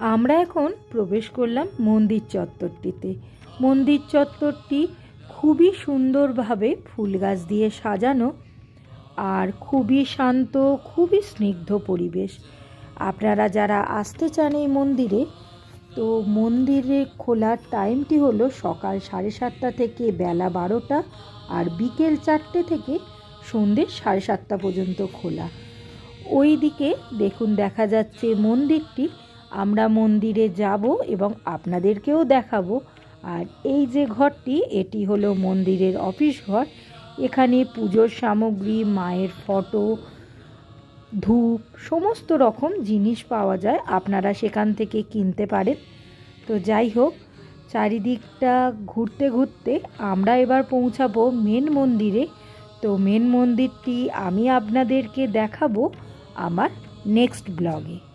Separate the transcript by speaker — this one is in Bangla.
Speaker 1: আমরা এখন প্রবেশ করলাম মন্দির চত্বরটিতে। মন্দির চত্বরটি খুবই সুন্দরভাবে ফুল গাছ দিয়ে সাজানো আর খুবই শান্ত, খুবই স্নিগ্ধ পরিবেশ। আপনারা যারা আসতে চান এই মন্দিরে, তো মন্দিরে খোলার টাইমটি হলো সকাল সাড়ে সাতটা থেকে বেলা বারোটা আর বিকেল চারটে থেকে সন্ধ্যে সাড়ে সাতটা পর্যন্ত খোলা। ওই দিকে দেখুন দেখা যাচ্ছে মন্দিরটি আমরা মন্দিরে যাব এবং আপনাদেরকেও দেখাবো। আর এই যে ঘরটি, এটি হলো মন্দিরের অফিস ঘর। এখানে পুজোর সামগ্রী, মায়ের ফটো, ধূপ, সমস্ত রকম জিনিস পাওয়া যায়। আপনারা সেখান থেকে কিনতে পারেন। তো যাই হোক, চারিদিকটা ঘুরতে ঘুরতে আমরা এবার পৌঁছাবো মেন মন্দিরে। তো মেন মন্দিরটি আমি আপনাদেরকে দেখাবো আমার নেক্সট ব্লগে